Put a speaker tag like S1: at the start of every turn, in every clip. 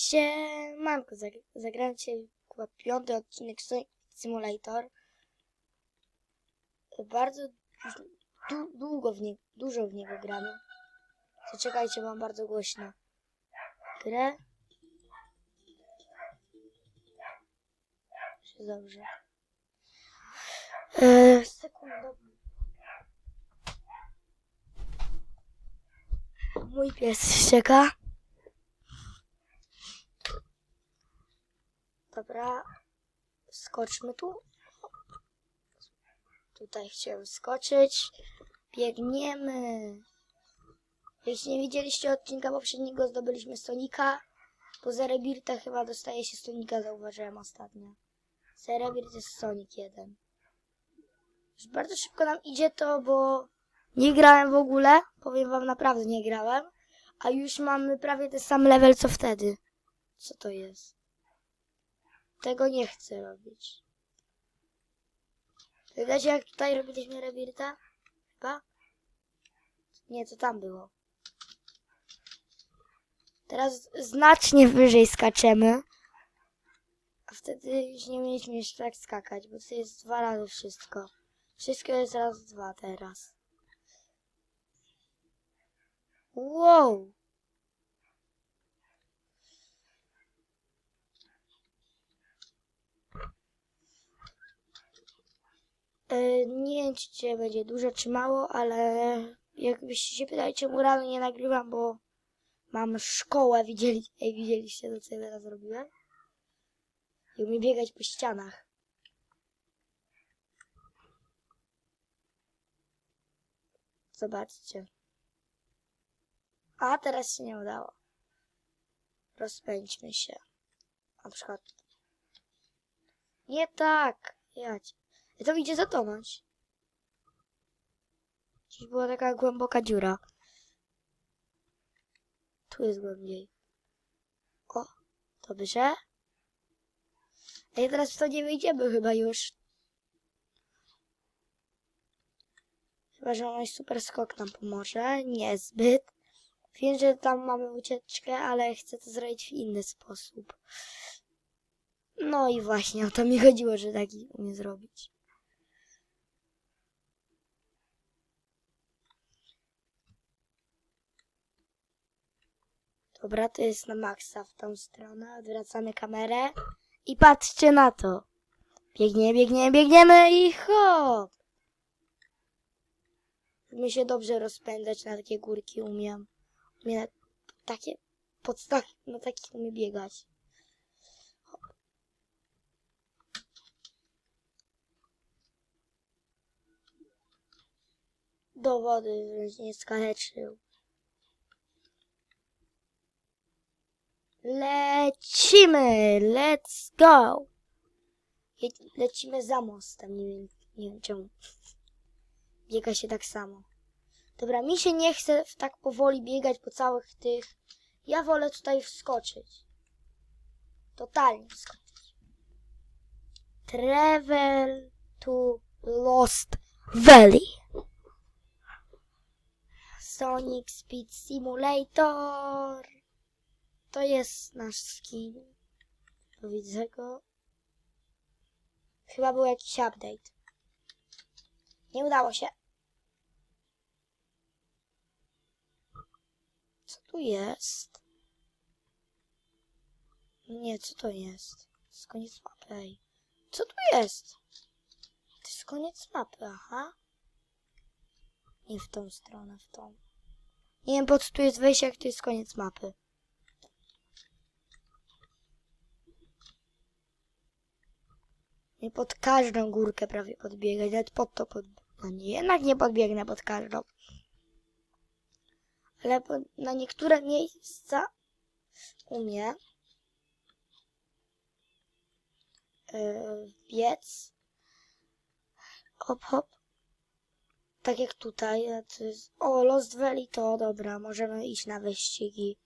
S1: Siemanko, zag- zagrałem dzisiaj chyba piąty odcinek Simulator. Bardzo długo w nie, dużo w niego gramy. To czekajcie, mam bardzo głośno. Grę. Czy dobrze? Eee. Mój pies szczeka. Dobra, skoczmy tu. Tutaj chciałem skoczyć. Biegniemy. Jeśli nie widzieliście odcinka poprzedniego, zdobyliśmy Sonika. Po Zerebirta chyba dostaje się Sonika, zauważyłem ostatnio. Zerebirt jest Sonic 1. Już bardzo szybko nam idzie to, bo nie grałem w ogóle. Powiem wam, naprawdę nie grałem. A już mamy prawie ten sam level co wtedy. Co to jest? Tego nie chcę robić. Widać jak tutaj robiliśmy rebirta? Chyba? Nie, to tam było. Teraz znacznie wyżej skaczemy. A wtedy już nie mieliśmy jeszcze tak skakać, bo to jest dwa razy wszystko. Wszystko jest raz dwa teraz. Wow! Nie wiem, czy cię będzie dużo czy mało, ale jakbyście się pytali, czemu rano nie nagrywam, bo mam szkołę, widzieli, ej, widzieliście to, co ja teraz zrobiłem? I umiem biegać po ścianach. Zobaczcie. A, teraz się nie udało. Rozpędźmy się. Na przykład. Nie tak. Jać. I to idzie zatonąć. Gdzieś była taka głęboka dziura. Tu jest głębiej. O, dobrze. Ej, teraz w to nie wyjdziemy chyba już. Chyba, że mój super skok nam pomoże. Niezbyt. Wiem, że tam mamy ucieczkę, ale chcę to zrobić w inny sposób. No i właśnie o to mi chodziło, że taki umie zrobić. Dobra, to jest na maksa w tą stronę. Odwracamy kamerę. I patrzcie na to. Biegniemy, biegniemy, biegniemy i hop! Umie się dobrze rozpędzać na takie górki, umiem. Umie na takie, pod tak, na takich umie biegać. Do wody, nie skaleczył. Lecimy! Let's go! Lecimy za mostem, nie wiem, nie wiem czemu. Biega się tak samo. Dobra, mi się nie chce tak powoli biegać po całych tych. Ja wolę tutaj wskoczyć. Totalnie wskoczyć. Travel to Lost Valley. Sonic Speed Simulator. To jest nasz skin. Widzę go. Chyba był jakiś update. Nie udało się. Co tu jest? Nie, co to jest? To jest koniec mapy. Ej. Co tu jest? To jest koniec mapy, aha. Nie w tą stronę, w tą. Nie wiem po co tu jest wejście, jak to jest koniec mapy. Nie pod każdą górkę prawie podbiegać, nawet pod to pod... No nie, jednak nie podbiegnę pod każdą. Ale po, na niektóre miejsca umie yy, biec. Hop, hop. Tak jak tutaj. To jest, o, Lost Valley to dobra, możemy iść na wyścigi.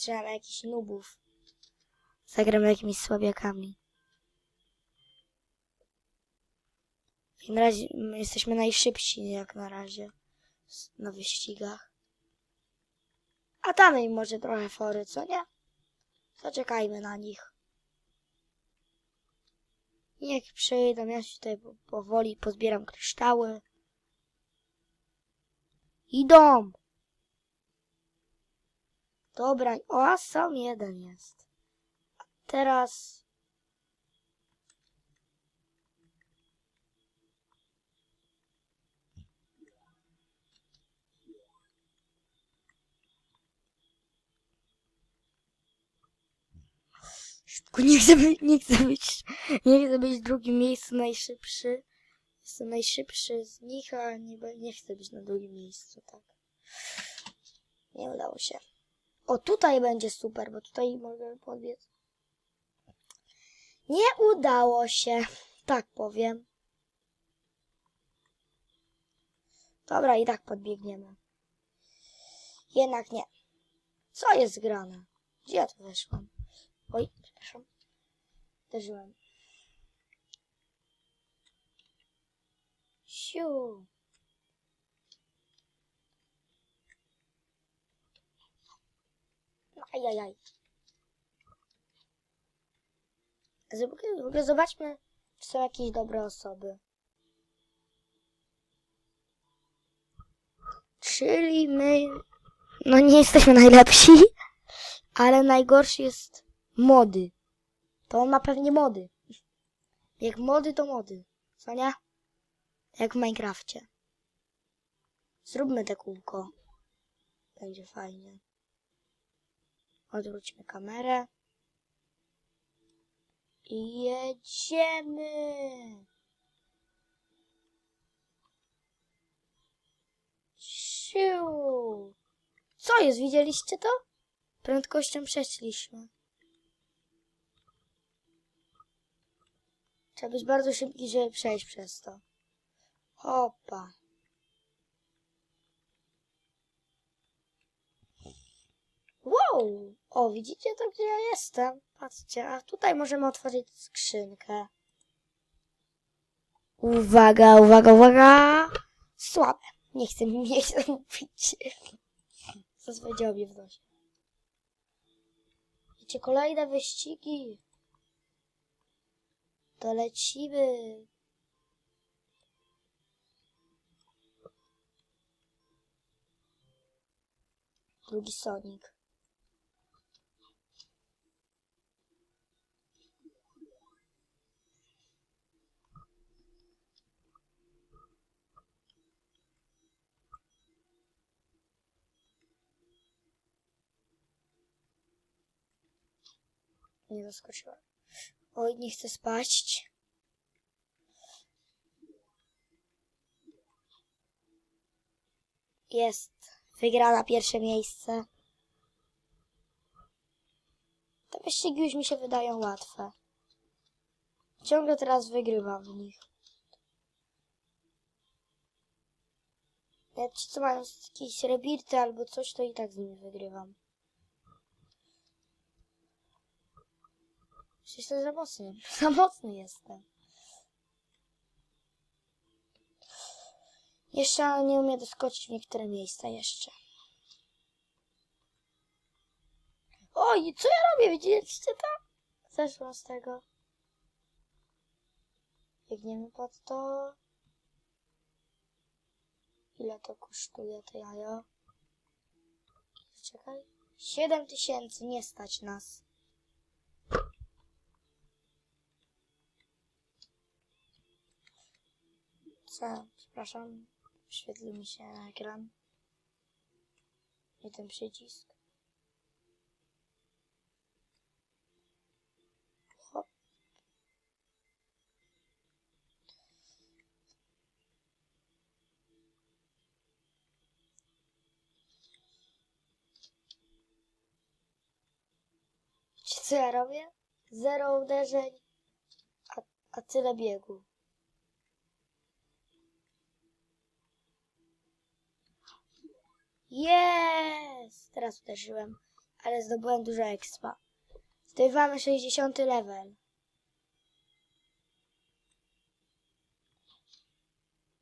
S1: Strzelamy jakichś nubów. Zagramy jakimiś słabiakami. Takim razie my jesteśmy najszybsi jak na razie. na wyścigach. A damy im może trochę fory, co nie? Zaczekajmy na nich. Niech przyjdą, ja się tutaj po- powoli pozbieram kryształy. Idą! Dobra, o, sam jeden jest. Teraz... Szybko, nie chcę być, nie chcę być, nie chcę być w drugim miejscu najszybszy. Jestem najszybszy z nich, a nie, nie chcę być na drugim miejscu, tak. Nie udało się. O, tutaj będzie super, bo tutaj mogę podbiec. Nie udało się, tak powiem. Dobra, i tak podbiegniemy. Jednak nie. Co jest grane? Gdzie ja tu weszłam? Oj, przepraszam. Uderzyłem. Siu. Ajajaj. W ogóle zobaczmy, czy są jakieś dobre osoby. Czyli my, no nie jesteśmy najlepsi, ale najgorszy jest mody. To on ma pewnie mody. Jak mody, to mody. Co nie? Jak w Minecrafcie. Zróbmy te kółko. Będzie fajnie. Odwróćmy kamerę. I jedziemy. Siu. Co jest? Widzieliście to? Prędkością przeszliśmy. Trzeba być bardzo szybki, żeby przejść przez to. Hopa. Wow! O, widzicie to, gdzie ja jestem? Patrzcie, a tutaj możemy otworzyć skrzynkę. Uwaga, uwaga, uwaga! Słabe. Nie chcę, nie chcę mówić. Zazwyczaj w nosie. Wiecie, kolejne wyścigi. To lecimy. Drugi Sonic. Nie zaskoczyłem. Oj, nie chcę spaść. Jest. Wygrana pierwsze miejsce. Te wyścigi już mi się wydają łatwe. Ciągle teraz wygrywam w nich. Nawet ci, co mają jakieś rebirty albo coś, to i tak z nimi wygrywam. Jestem za mocny. Za mocny jestem. Jeszcze nie umiem doskoczyć w niektóre miejsca jeszcze. Oj, co ja robię? Widzieliście to? Zeszłam z tego. Biegniemy pod to. Ile to kosztuje to jajo? Czekaj. 7 tysięcy, nie stać nas. Co? Przepraszam. Świetli mi się na ekran. Nie ten przycisk. Co ja robię? Zero uderzeń, a, a tyle biegu. Jest! Teraz uderzyłem, ale zdobyłem dużo expa. Zdobywamy 60 level.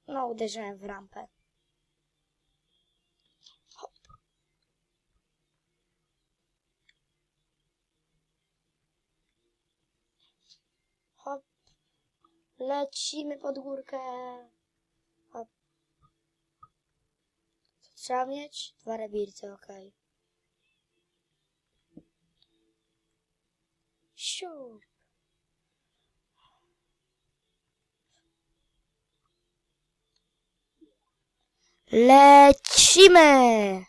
S1: No, uderzyłem w rampę. Hop. Hop. Lecimy pod górkę. Trzeba mieć? Dwa rebirce, okej. Siu. Lecimy!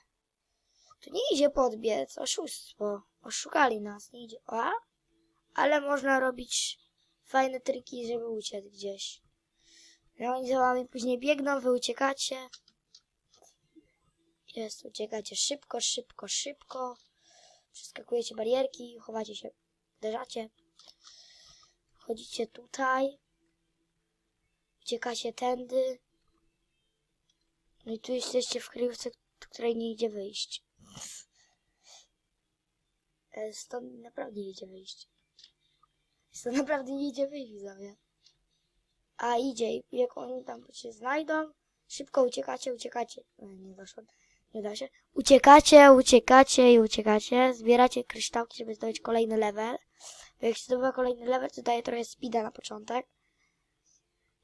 S1: Tu nie idzie podbiec, oszustwo. Oszukali nas, nie idzie. A? Ale można robić fajne triki, żeby uciec gdzieś. No oni za wami później biegną, wy uciekacie. Jest, uciekacie szybko, szybko, szybko. Przeskakujecie barierki, chowacie się, uderzacie. Chodzicie tutaj. Uciekacie tędy. No i tu jesteście w kryjówce, do której nie idzie wyjść. E, Stąd naprawdę nie idzie wyjść. Stąd naprawdę nie idzie wyjść, widzowie. A idzie, jak oni tam się znajdą, szybko uciekacie, uciekacie. E, Nie doszło, nie da się. Uciekacie, uciekacie i uciekacie. Zbieracie kryształki, żeby zdobyć kolejny level. Jak się zdobywa kolejny level, to daje trochę speeda na początek.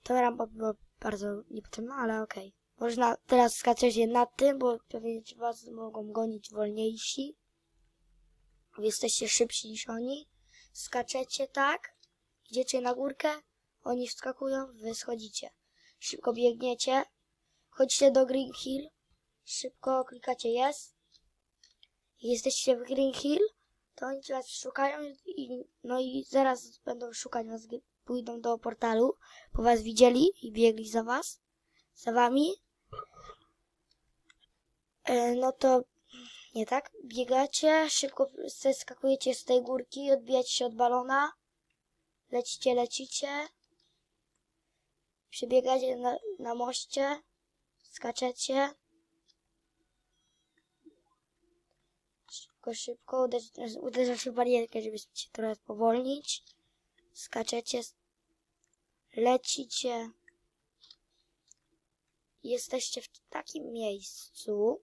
S1: To rampa była bardzo niepotrzebna, ale okej. Można teraz skaczeć je nad tym, bo pewnie was mogą gonić wolniejsi. Jesteście szybsi niż oni. Skaczecie tak, idziecie na górkę, oni wskakują, wy schodzicie. Szybko biegniecie, chodzicie do Green Hill, szybko klikacie yes. Jesteście w Green Hill, to oni was szukają i, no i zaraz będą szukać was, pójdą do portalu, bo was widzieli i biegli za was, za wami. E, no to nie tak? Biegacie, szybko zeskakujecie z tej górki, odbijacie się od balona, lecicie, lecicie, przebiegacie na, na moście, skaczecie, szybko, szybko, uderz- uderzacie w barierkę, żeby się trochę spowolnić, skaczecie, lecicie, jesteście w takim miejscu,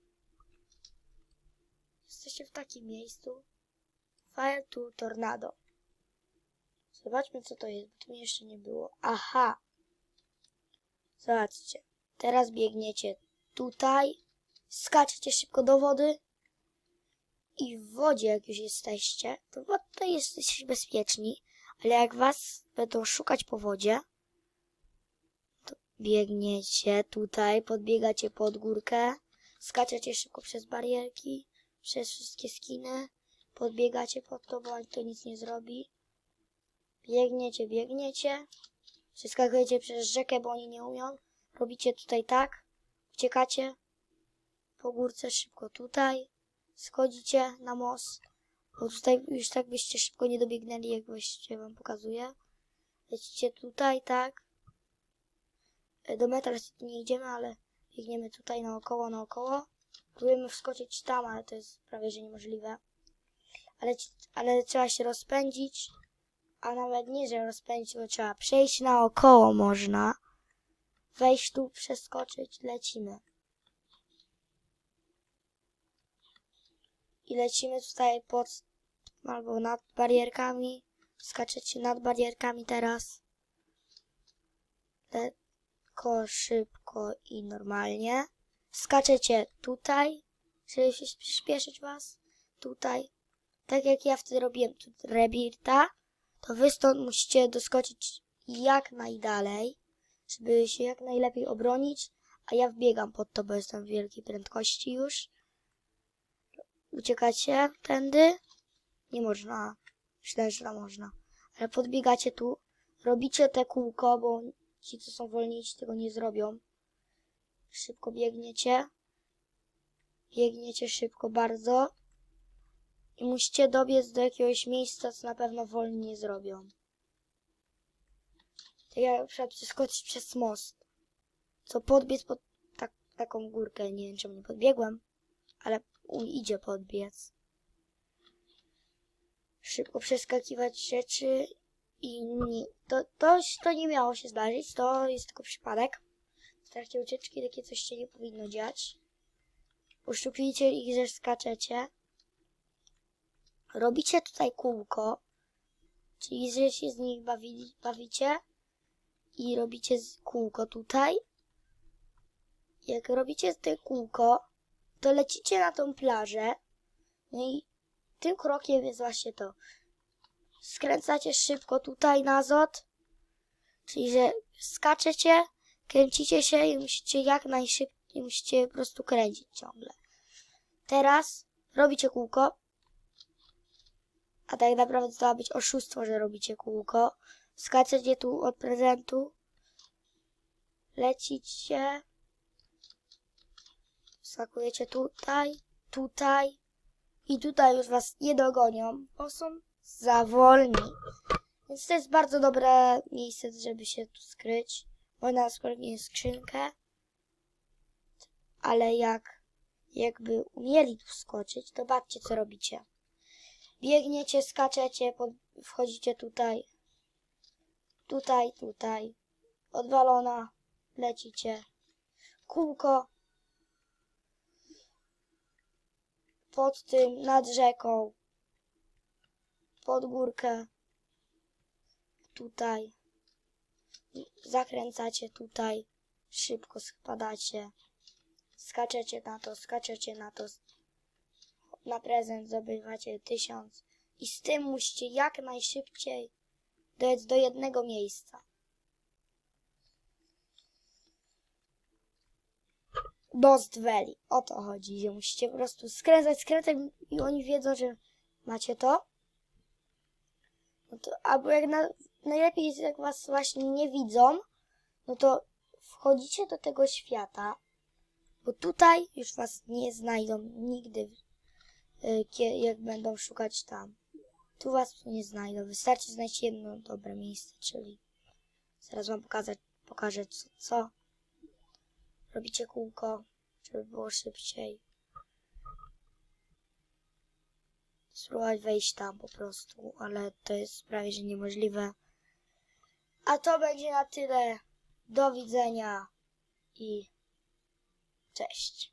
S1: Jesteście w takim miejscu. Fire to Tornado. Zobaczmy, co to jest, bo tu mnie jeszcze nie było. Aha. Zobaczcie. Teraz biegniecie tutaj. Skaczecie szybko do wody. I w wodzie, jak już jesteście, to wod- to jesteście bezpieczni. Ale jak was będą szukać po wodzie, to biegniecie tutaj, podbiegacie pod górkę, skaczecie szybko przez barierki przez wszystkie skiny, podbiegacie pod to, bo to nic nie zrobi. Biegniecie, biegniecie, przeskakujecie przez rzekę, bo oni nie umią. Robicie tutaj tak, uciekacie po górce szybko tutaj, schodzicie na most, bo tutaj już tak byście szybko nie dobiegnęli, jak właściwie wam pokazuję. Lecicie tutaj, tak. E, Do metra nie idziemy, ale biegniemy tutaj naokoło, naokoło. Próbujemy wskoczyć tam, ale to jest prawie że niemożliwe. Ale, ale trzeba się rozpędzić. A nawet nie, że rozpędzić, bo trzeba przejść naokoło można. Wejść tu, przeskoczyć, lecimy. I lecimy tutaj pod albo nad barierkami. Skaczecie nad barierkami teraz. Lekko, szybko i normalnie skaczecie tutaj, żeby się przyspieszyć was, tutaj. Tak jak ja wtedy robiłem tu rebirta, to wy stąd musicie doskoczyć jak najdalej, żeby się jak najlepiej obronić, a ja wbiegam pod to, bo jestem w wielkiej prędkości już. Uciekacie tędy? Nie można. Myślę, że można. Ale podbiegacie tu, robicie te kółko, bo ci, co są wolniejsi, tego nie zrobią. Szybko biegniecie. Biegniecie szybko bardzo. I musicie dobiec do jakiegoś miejsca, co na pewno wolni nie zrobią. Tak jak na przykład przeskoczyć przez most. Co podbiec pod tak, taką górkę. Nie wiem, czemu nie podbiegłem, ale u, idzie podbiec. Szybko przeskakiwać rzeczy i nie, to, to, to nie miało się zdarzyć. To jest tylko przypadek w trakcie ucieczki takie coś się nie powinno dziać. Uszczuplijcie ich, że skaczecie. Robicie tutaj kółko. Czyli, że się z nich bawi, bawicie i robicie kółko tutaj. Jak robicie te kółko, to lecicie na tą plażę. No i tym krokiem jest właśnie to. Skręcacie szybko tutaj na zot. Czyli, że skaczecie, kręcicie się i musicie jak najszybciej, musicie po prostu kręcić ciągle. Teraz robicie kółko. A tak naprawdę to ma być oszustwo, że robicie kółko. Skaczecie tu od prezentu. Lecicie. Skakujecie tutaj, tutaj. I tutaj już was nie dogonią, bo są za wolni. Więc to jest bardzo dobre miejsce, żeby się tu skryć. Można sprawdzić skrzynkę. Ale jak jakby umieli tu skoczyć, to patrzcie co robicie. Biegniecie, skaczecie, pod, wchodzicie tutaj. Tutaj, tutaj. Odwalona. Lecicie. Kółko. Pod tym, nad rzeką. Pod górkę. Tutaj. Zakręcacie tutaj. Szybko spadacie. Skaczecie na to, skaczecie na to. Na prezent zdobywacie tysiąc. I z tym musicie jak najszybciej dojść do jednego miejsca. Dost Valley. O to chodzi, że musicie po prostu skręcać, skręcać i oni wiedzą, że macie to. No to albo jak na, najlepiej jak was właśnie nie widzą, no to wchodzicie do tego świata, bo tutaj już was nie znajdą nigdy, kie- jak będą szukać tam. Tu was nie znajdą. Wystarczy znaleźć jedno dobre miejsce, czyli zaraz wam pokażę, pokażę co, co. Robicie kółko, żeby było szybciej. Spróbować wejść tam po prostu, ale to jest prawie że niemożliwe. A to będzie na tyle. Do widzenia i cześć.